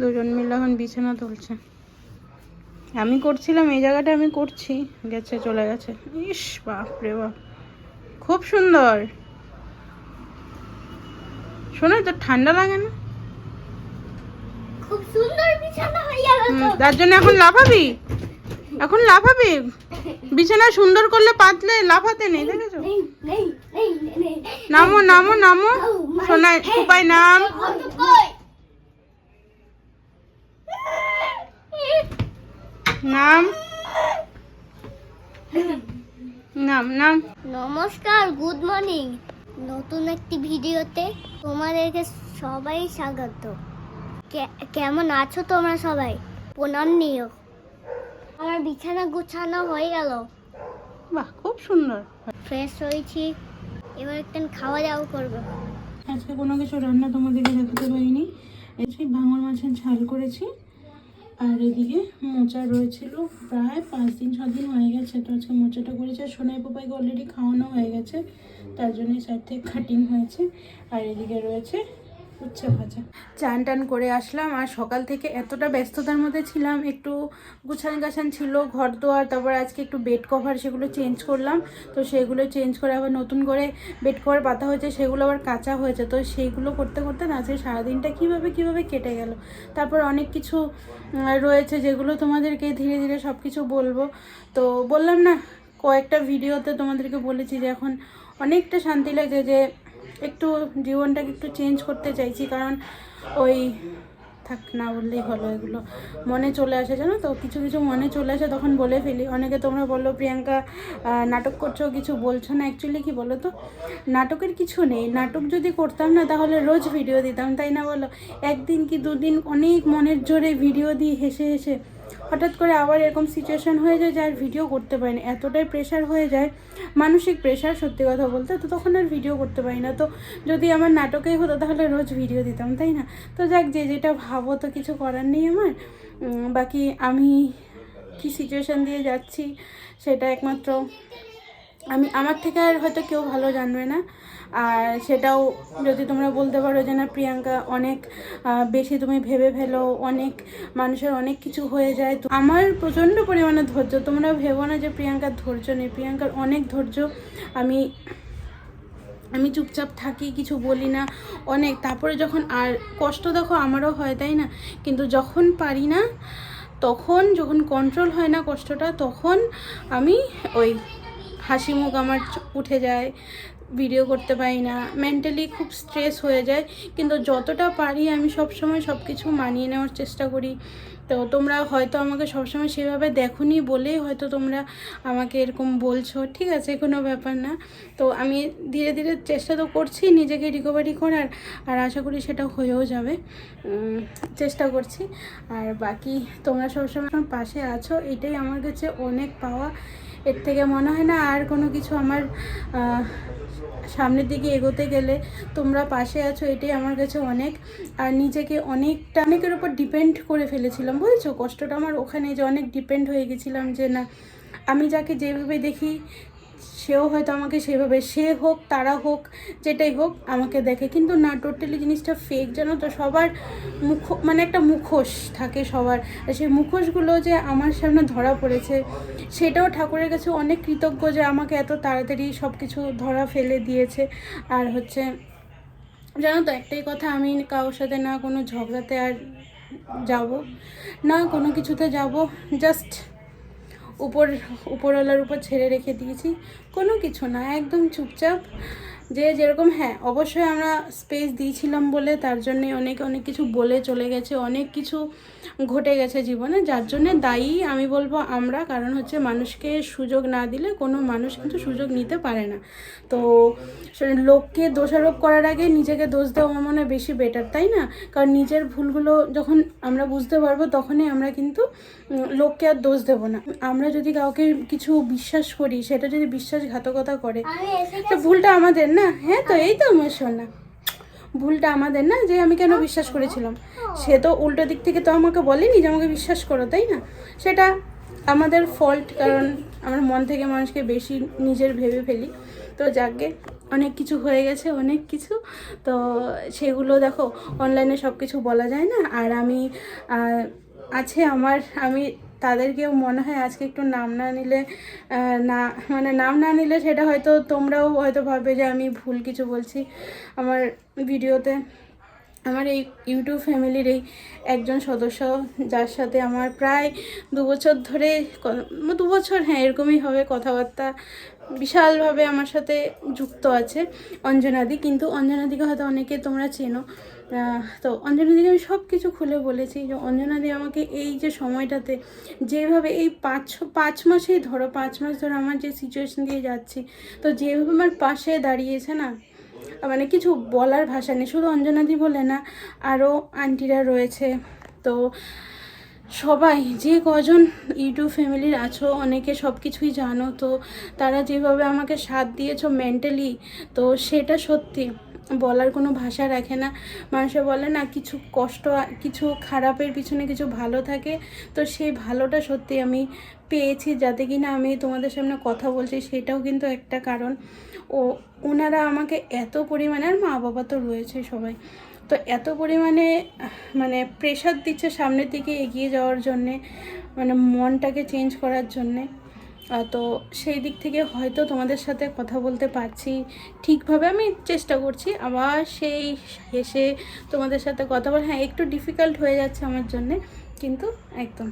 দুজন মিলে এখন বিছানা তুলছে। আমি করছিলাম এই জায়গাটা আমি করছি গেছে চলে গেছে। ইস বাপ রে বাপ। খুব সুন্দর। শোনো তো ঠান্ডা লাগে না? খুব সুন্দর বিছানা হয়ে গেল তার জন্য এখন লাফাবি? এখন লাফাবি? বিছানা সুন্দর করলে পাতলে লাফাতে নেই দেখেছ? নামো নামো নামো। সোনাই উপায় নাম কত কই নাম? নাম নাম? নমস্কার গুড মর্নিং নতুন একটি ভিডিওতে তোমাদেরকে সবাই স্বাগত। কেমন আছো তোমরা সবাই? প্রণাম নিও। আমার বিছানা গুছানো হয়ে গেল। বাহ খুব সুন্দর। ফ্রেশ হয়েছি। এবার একটু খাওয়া দাওয়া করব। আজকে কোনো কিছু রান্না তোমাদেরকে দেখাতে পারিনি। এসে ভাঙর মাছের ঝাল করেছি। আর এদিকে মোচা রয়েছিল প্রায় পাঁচ দিন, ছ দিন হয়ে গেছে তো আজকে মোচাটা করেছি। আর সোনাই পোপাইকে অলরেডি খাওয়ানো হয়ে গেছে, তার জন্যই সাইড থেকে কাটিং হয়েছে। আর এদিকে রয়েছে চান টান করে আসলাম আর সকাল থেকে এতটা ব্যস্ততার মধ্যে ছিলাম, একটু গুছান গাছান ছিল, ঘর দোয়ার, তারপর আজকে একটু বেড কভার সেগুলো চেঞ্জ করলাম। তো সেগুলো চেঞ্জ করে আবার নতুন করে বেড কভার পাতা হয়েছে, সেগুলো আবার কাঁচা হয়েছে। তো সেইগুলো করতে করতে না আজকে সারাদিনটা কীভাবে কীভাবে কেটে গেল? তারপর অনেক কিছু রয়েছে যেগুলো তোমাদেরকে ধীরে ধীরে সব কিছু বলব। তো বললাম না, কয়েকটা ভিডিওতে তোমাদেরকে বলেছি যে এখন অনেকটা শান্তি লাগে যে একটু জীবনটাকে একটু চেঞ্জ করতে চাইছি, কারণ ওই, থাক না বললেই ভালো এগুলো। মনে চলে আসে, জানো তো? কিছু কিছু মনে চলে আসে, তখন বলে ফেলি। অনেকে তোমরা বলো, প্রিয়াঙ্কা নাটক করছ, কিছু বলছো না? অ্যাকচুয়ালি কি বলো তো? নাটকের কিছু নেই। নাটক যদি করতাম না, তাহলে রোজ ভিডিও দিতাম, তাই না বলো? একদিন কি দুদিন অনেক মনের জোরে ভিডিও দিই হেসে হেসে হঠাৎ করে আবার এরকম সিচুয়েশান হয়ে যায় যে আর ভিডিও করতে পারি না। এতটাই প্রেশার হয়ে যায়, মানসিক প্রেশার সত্যি কথা বলতে, তো তখন আর ভিডিও করতে পারি না। তো যদি আমার নাটকেই হতো তাহলে রোজ ভিডিও দিতাম, তাই না? তো যাক, যে যেটা ভাবো তো কিছু করার নেই আমার। বাকি আমি কি সিচুয়েশান দিয়ে যাচ্ছি, সেটা একমাত্র আমি, আমার থেকে আর হয়তো কেউ ভালো জানবে না। আর সেটাও যদি তোমরা বলতে পারো যে না, প্রিয়াঙ্কা অনেক বেশি তুমি ভেবে ফেলো, অনেক মানুষের অনেক কিছু হয়ে যায়। তো আমার প্রচণ্ড পরিমাণে ধৈর্য, তোমরা ভেবো না যে প্রিয়াঙ্কার ধৈর্য নেই। প্রিয়াঙ্কার অনেক ধৈর্য, আমি আমি চুপচাপ থাকি, কিছু বলি না, অনেক। তারপরে যখন, আর কষ্ট দেখো আমারও হয়, তাই না? কিন্তু যখন পারি না, তখন যখন কন্ট্রোল হয় না কষ্টটা, তখন আমি ওই হাসি মুখ আমার উঠে যায় ভিডিও করতে পারি না। মেন্টালি খুব স্ট্রেস হয়ে যায়, কিন্তু যতটা পারি আমি সব সময় সব কিছু মানিয়ে নেওয়ার চেষ্টা করি। তো তোমরা হয়তো আমাকে সবসময় সেভাবে দেখোনি বলেই হয়তো তোমরা আমাকে এরকম বলছো, ঠিক আছে, কোনো ব্যাপার না। তো আমি ধীরে ধীরে চেষ্টা তো করছি নিজেকে রিকভারি করার, আর আশা করি সেটা হয়েও যাবে। চেষ্টা করছি। আর বাকি তোমরা সবসময় পাশে আছো, এটাই আমার কাছে অনেক পাওয়া। এর থেকে মনে হয় না আর কোনো কিছু আমার সামনের দিকে এগোতে গেলে তোমরা পাশে আছো, এটাই আমার কাছে অনেক। আর নিজেকে অনেকটা, অনেকের উপর ডিপেন্ড করে ফেলেছিলাম, বুঝেছ? কষ্টটা আমার ওখানে যে অনেক ডিপেন্ড হয়ে গেছিলাম যে না, আমি যাকে যেভাবে দেখি সেও হয়তো আমাকে সেভাবে, সে হোক, তারা হোক, যেটাই হোক, আমাকে দেখে। কিন্তু না টোটালি জিনিসটা ফেক জানো তো? সবার মুখ মানে একটা মুখোশ থাকে সবার। আর সেই মুখোশগুলো যে আমার সামনে ধরা পড়েছে, সেটাও ঠাকুরের কাছে অনেক কৃতজ্ঞ যে আমাকে এত তাড়াতাড়ি সব কিছু ধরা ফেলে দিয়েছে। আর হচ্ছে, জানো তো, একটাই কথা, আমি কারোর সাথে না কোনো ঝগড়াতে আর যাব, না কোনো কিছুতে যাব জাস্ট উপর উপরওয়ালার উপর ছেড়ে রেখে দিয়েছি। কোনো কিছু না একদম চুপচাপ। যে যেরকম হ্যাঁ অবশ্যই আমরা স্পেস দিয়েছিলাম বলে তার জন্যে অনেক অনেক কিছু বলে চলে গেছে অনেক কিছু ঘটে গেছে জীবনে। যার জন্যে দায়ী আমি বলব আমরা কারণ হচ্ছে মানুষকে সুযোগ না দিলে কোনো মানুষ কিন্তু সুযোগ নিতে পারে না। তো লোককে দোষারোপ করার আগে নিজেকে দোষ দেওয়া আমার মনে হয় বেশি বেটার তাই না? কারণ নিজের ভুলগুলো যখন আমরা বুঝতে পারব তখনই আমরা কিন্তু লোককে আর দোষ দেবো না। আমরা যদি কাউকে কিছু বিশ্বাস করি সেটা যদি বিশ্বাসঘাতকতা করে তো ভুলটা আমাদের না? হ্যাঁ তো, এই তো আমার শোনা ভুলটা আমাদের না, যে আমি কেন বিশ্বাস করেছিলাম? সে তো উল্টো দিক থেকে তো আমাকে বলেনি যে আমাকে বিশ্বাস করো, তাই না? সেটা আমাদের ফল্ট কারণ আমার মন থেকে মানুষকে বেশি নিজের ভেবে ফেলি। তো যাকে অনেক কিছু হয়ে গেছে, অনেক কিছু, তো সেগুলো দেখো অনলাইনে সব কিছু বলা যায় না। আর আমি আছে আমার, আমি তাদেরকেও মনে হয় আজকে একটু নাম না নিলে না মানে নাম না নিলে সেটা হয়তো তোমরাও হয়তো ভাববে যে আমি ভুল কিছু বলছি আমার ভিডিওতে। আমার এই ইউটিউব ফ্যামিলির এই একজন সদস্য, যার সাথে আমার প্রায় দু বছর ধরে ক- দু বছর হ্যাঁ এরকমই হবে কথাবার্তা বিশালভাবে আমার সাথে যুক্ত আছে অঞ্জনাদি। কিন্তু অঞ্জনাদিকে হয়তো অনেকে তোমরা চেনো। তো অঞ্জনাদিকে আমি সব কিছু খুলে বলেছি যে, অঞ্জনাদি আমাকে এই যে সময়টাতে যেভাবে এই পাঁচ পাঁচ মাসেই ধরো, পাঁচ মাস ধরে আমার যে সিচুয়েশন দিয়ে যাচ্ছি, তো যেভাবে আমার পাশে দাঁড়িয়েছে না মানে কিছু বলার ভাষা নেই, শুধু অঞ্জনাদি বলে না আরও আন্টিরা রয়েছে। তো সবাই, যে কজন ইউটিউব ফ্যামিলির আছো, অনেকে সব কিছুই জানো, তো তারা যেভাবে আমাকে সাথ দিয়েছ মেন্টালি তো সেটা সত্যি। বলার কোনো ভাষা রাখে না। মানুষে বলে, না, কিছু কষ্ট, কিছু খারাপের পিছনে কিছু ভালো থাকে। তো সেই ভালোটা সত্যি আমি পেয়েছি, যাতে কি না আমি তোমাদের সামনে কথা বলছি, সেটাও কিন্তু একটা কারণ। ও, ওনারা আমাকে এত পরিমাণে, আর মা বাবা তো রয়েছে সবাই, তো এত পরিমাণে মানে প্রেশার দিচ্ছে সামনের দিকে এগিয়ে যাওয়ার জন্যে মানে মনটাকে চেঞ্জ করার জন্যে। তো সেই দিক থেকে হয়তো তোমাদের সাথে কথা বলতে পারছি ঠিকভাবে, আমি চেষ্টা করছি। আবার সেই এসে তোমাদের সাথে কথা বল হ্যাঁ একটু ডিফিকাল্ট হয়ে যাচ্ছে আমার জন্যে, কিন্তু একদম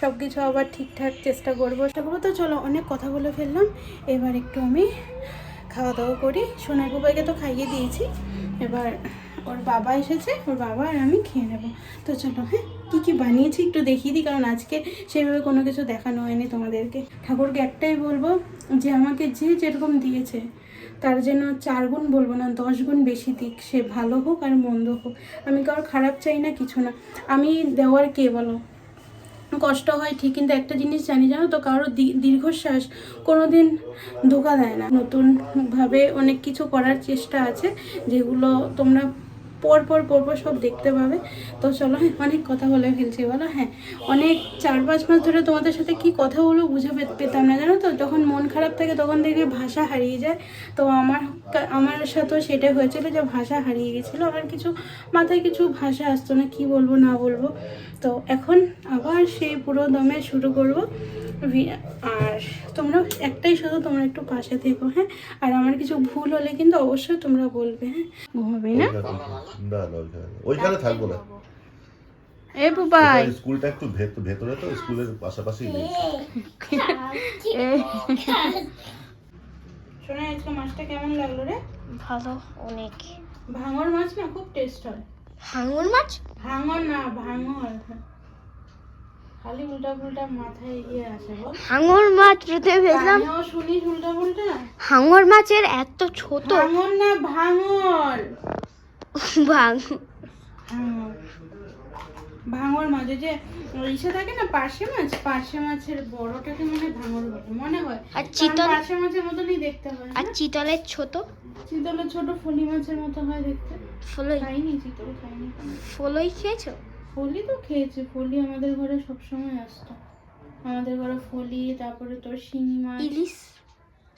সব কিছু আবার ঠিকঠাক চেষ্টা করব। করব তো, চলো অনেক কথা বলে ফেললাম। এবার একটু আমি খাওয়া দাওয়া করি। সোনার বাবাইকে তো খাইয়ে দিয়েছি। এবার ওর বাবা এসেছে, ওর বাবা আর আমি খেয়ে নেব। তো চলো হ্যাঁ। কী কী বানিয়েছি একটু দেখিয়ে দিই, কারণ আজকে সেভাবে কোনো কিছু দেখানো হয়নি তোমাদেরকে। ঠাকুরকে একটাই বলব যে আমাকে যে যেরকম দিয়েছে, তার যেন চার গুণ বলব না, দশ গুণ বেশি দিক, সে ভালো হোক আর মন্দ হোক। আমি কারোর খারাপ চাই না কিছু না। আমি দেওয়ার কে বলো? কষ্ট হয় ঠিক, কিন্তু একটা জিনিস জানি, জানো তো, কারোর দীর্ঘশ্বাস কোনো দিন ধোকা দেয় না। নতুনভাবে অনেক কিছু করার চেষ্টা আছে, যেগুলো তোমরা পর পর পর পর সব দেখতে পাবে। তো চলো হ্যাঁ অনেক কথা বলে ফেলছি বলো? হ্যাঁ অনেক চার পাঁচ মাস ধরে তোমাদের সাথে কি কথা বলব বুঝে পেতাম না জানো তো? যখন মন খারাপ থাকে তখন দেখবে ভাষা হারিয়ে যায়। তো আমার আমার সাথেও সেটা হয়েছিল যে ভাষা হারিয়ে গেছিল। আমার কিছু মাথায় কিছু ভাষা আসতো না কি বলব না বলব। তো এখন আবার সেই পুরো দমে শুরু করব। ভি- আর তোমরা একটাই শুধু তোমরা একটু পাশে থেকো হ্যাঁ? আর আমার কিছু ভুল হলে কিন্তু অবশ্যই তোমরা বলবে হ্যাঁ? ঘুমাবি না? না না ওইখানে ওইখানে থাকব না। এ বুবাই। স্কুলটা একটু ভেত- ভেতরে তো স্কুলের পাশাপাশি নেই। শোনা আজকে মাছটা কেমন লাগল রে? ভালো অনেক। ভাঙর মাছ না খুব টেস্ট হয়। হাঙর মাছ? ভাঙর না ভাঙর। খালি উল্টা পুল্টা মাথায় গিয়ে আসে বল। হাঙর মাছ যেতে ভেবেছিলাম আমিও শুনিস উল্টা পুল্টা হাঙর মাছের এত ছোট। ভাঙর না ভাঙর। ভাঙ। ভাঙর ওই যে ইসে থাকে না পার্শে মাছ? পার্শে মাছের বড়টাকে মনে হয় ভাঙর বলে মনে হয়। আর চিতল পার্শে মাছের মতনই দেখতে হয়। আর চিতলের ছোট? চিতলের ছোট ফলি মাছের মতো হয় দেখতে। ফলই? খাইনি চিতল খাইনি ফলই খেয়েছো? ফলি তো খেয়েছি ফলি আমাদের ঘরে সবসময় আসতো। আমাদের ঘরে ফলি তারপরে তোর শিঙি মাছ। ইলিশ?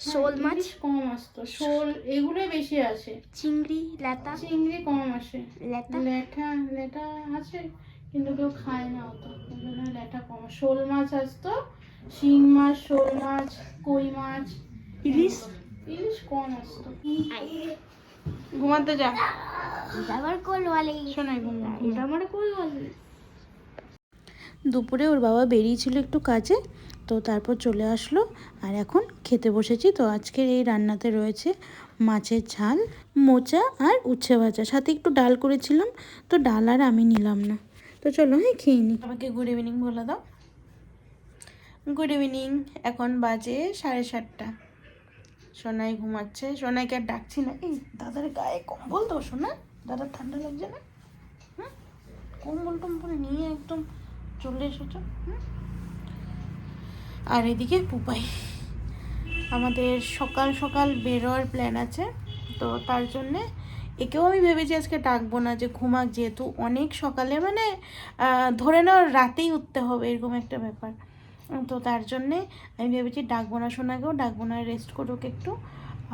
শোল মাছ? কম আসতো। শোল এগুলোই বেশি আসে। চিংড়ি লেতা চিংড়ি কম আসে। লেতা ল্যাঠা ল্যাঠা আছে কিন্তু কেউ খায় না অত। ওই জন্য ল্যাঠা কম শোল মাছ আসতো শিং মাছ শোল মাছ কই মাছ। ইলিশ? ইলিশ কম আসতো। ঘুমাতে যা। আবার কোল ওয়ালি শোনাই ঘুমা এটা আমার কোল ওয়ালি দুপুরে ওর বাবা বেরিয়েছিল একটু কাজে তো তারপর চলে আসলো আর এখন খেতে বসেছি। তো আজকের এই রান্নাতে রয়েছে মাছের ঝাল, মোচা আর উচ্ছে ভাজা। সাথে একটু ডাল করেছিলাম, তো ডাল আর আমি নিলাম না। তো চলো হ্যাঁ খেয়ে নিই আমাকে গুড ইভিনিং বলে দাও। গুড ইভিনিং এখন বাজে সাড়ে সাতটা। সোনাই ঘুমাচ্ছে। সোনাইকে আর ডাকছি না। এই, দাদার গায়ে কম্বল তো, সোনা। দাদার ঠান্ডা লাগছে না? হুম? কম্বল টম্বল নিয়ে একদম চলে এসেছ। হুম? আর এদিকে পুপাই। আমাদের সকাল সকাল বেরোয়ার প্ল্যান আছে, তো তার জন্যে একেও আমি ভেবেছি আজকে ডাকবো না যে ঘুমাক, যেহেতু অনেক সকালে মানে ধরে নাও রাতেই উঠতে হবে, এরকম একটা ব্যাপার। তো তার জন্যে আমি ভেবেছি ডাকবো না সোনাকেও, ডাকবো না রেস্ট করুক একটু।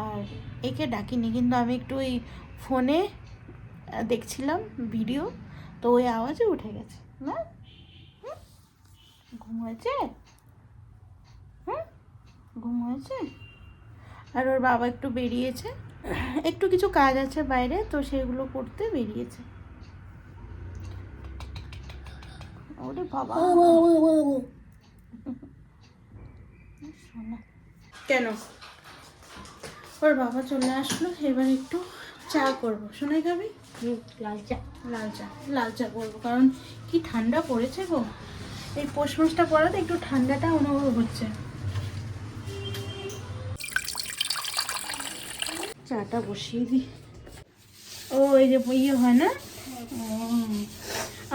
আর একে ডাকিনি, কিন্তু আমি একটু ওই ফোনে দেখছিলাম ভিডিও তো ওই আওয়াজে উঠে গেছে। না হুম? ঘুম হয়েছে হুম ঘুম হয়েছে? আর ওর বাবা একটু বেরিয়েছে। একটু কিছু কাজ আছে বাইরে তো সেগুলো করতে বেরিয়েছে। ওরে বাবা। কেন? ওর বাবা চলে আসলো এবার একটু চা করব। শোনাই খাবি লাল চা। লাল চা লাল চা করব। কারণ কি ঠান্ডা পড়েছে গো? এই পৌষ মাসটা পড়াতে একটু ঠান্ডাটা অনুভব হচ্ছে। চাটা বসিয়ে দিই। ও, এই যে ইয়ে হয় না?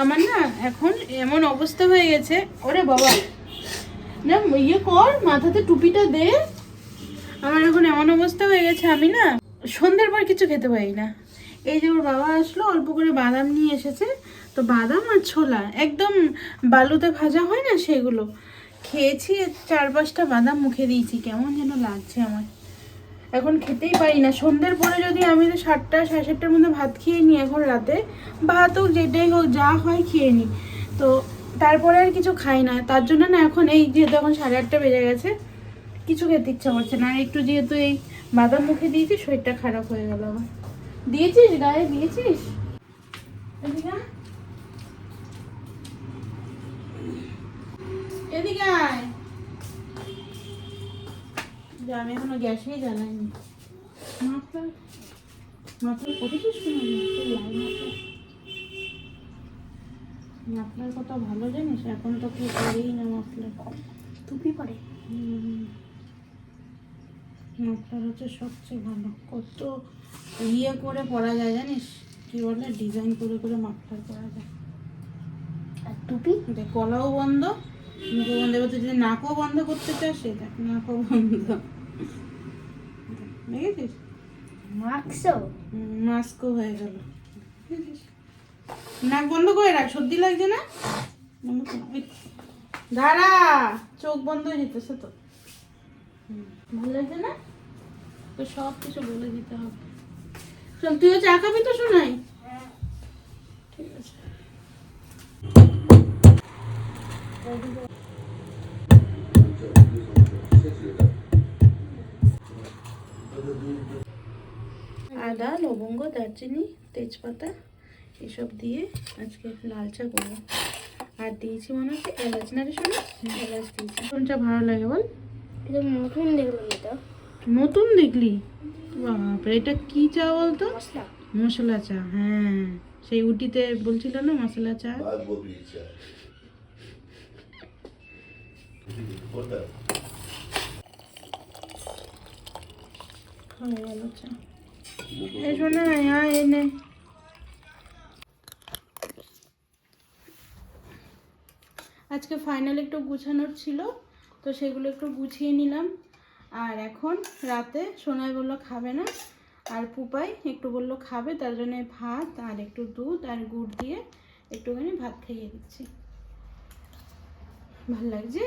আমার না এখন এমন অবস্থা হয়ে গেছে। ওরে বাবা। না ইয়ে কর, মাথাতে টুপিটা দে। আমার এখন এমন অবস্থা হয়ে গেছে, আমি না সন্ধ্যের পর কিছু খেতে পারি না। এই যে ওর বাবা আসলো, অল্প করে বাদাম নিয়ে এসেছে। তো বাদাম আর ছোলা, একদম বালুতে ভাজা হয় না সেগুলো। খেয়েছি, চার পাঁচটা বাদাম মুখে দিয়েছি। কেমন যেন লাগছে আমার। এখন খেতেই পারি না। সন্ধ্যের পরে যদি আমি সাতটা, সাড়ে সাতটার মধ্যে ভাত খেয়ে নিই এখন রাতে, ভাত হোক, যেটাই হোক, যা হয় খেয়ে নিই। তো তারপরে আর কিছু খাই না। তার জন্য না এখন এই যেহেতু এখন সাড়ে আটটা বেজে গেছে, কিছু খেতে ইচ্ছা করছে না। আর একটু যেহেতু এই বাদাম মুখে দিয়েছি, শরীরটা খারাপ হয়ে গেল আমার। দিয়েছিস গায়ে? দিয়েছিস? এদিকে আয়। যে আমি এখনও গ্যাসেই জ্বালাইনি। মাফলার মাফলার করেছিস মাফলার মাফলার কত ভালো জানিস? এখন তো কেউ করেই না মাফলার টুপি হুম। মাফলার হচ্ছে সবচেয়ে ভালো। কত ইয়ে করে পরা যায় জানিস? কি বলে? ডিজাইন করে করে মাফলার করা যায়। আর টুপি দেখ গলাও বন্ধ মুখও বন্ধ। এবার তুই যদি নাকও বন্ধ করতে চাস দেখ নাকও বন্ধ। দেখেছিস মাস্কও? মাস্কও হয়ে গেল? নাক বন্ধ করে রাখ সর্দি লাগছে না? দাঁড়া চোখ বন্ধ হয়ে যেতেছে তো। ভালো লাগছে না? তো সব কিছু বলে দিতে হবে। শোন তুইও চা খাবি তো শোনাই? ঠিক আছে। আদা লবঙ্গ দারচিনি তেজপাতা এসব দিয়ে আজকে লাল চা করব। আর দিয়েছি মনে হচ্ছে এলাচ। না রে শোনো এলাচ দিয়েছি। কোন চা ভালো লাগে বল? এটা নতুন দেখলাম এটা। নতুন দেখলি? বাপরে এটা কি চা বলতো? মশলা। মশলা চা হ্যাঁ। সেই উটিতে বলছিল না মশলা চা? হয়ে গেল চা এই আজকে ফাইনাল একটু গুছানোর ছিল, তো সেগুলো একটু গুছিয়ে নিলাম। আর এখন রাতে সোনাই বলল খাবে না, আর পুপাই একটু বলল খাবে, তার জন্য ভাত আর একটু দুধ আর গুড় দিয়ে একটুখানি ভাত খাইয়ে দিচ্ছি। ভালো লাগছে?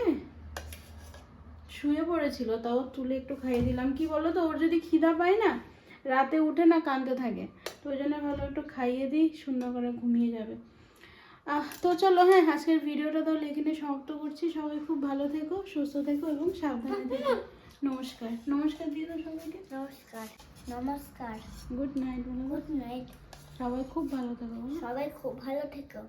শুয়ে পড়েছিল তাও তুলে একটু খাইয়ে দিলাম। কি বলো তো ওর যদি খিদা পায় না রাতে উঠে না কাঁদতে থাকে। তো ওই জন্য ভালো একটু খাইয়ে দিই সুন্দর করে ঘুমিয়ে যাবে। আহ তো চলো হ্যাঁ আজকের ভিডিওটা তাহলে এখানে সমাপ্ত করছি। সবাই খুব ভালো থেকো সুস্থ থেকো এবং সাবধানে থেকো। নমস্কার। নমস্কার দিয়ে দাও সবাইকে। নমস্কার। নমস্কার। গুড নাইট গুড নাইট সবাই খুব ভালো থেকো সবাই খুব ভালো থেকো।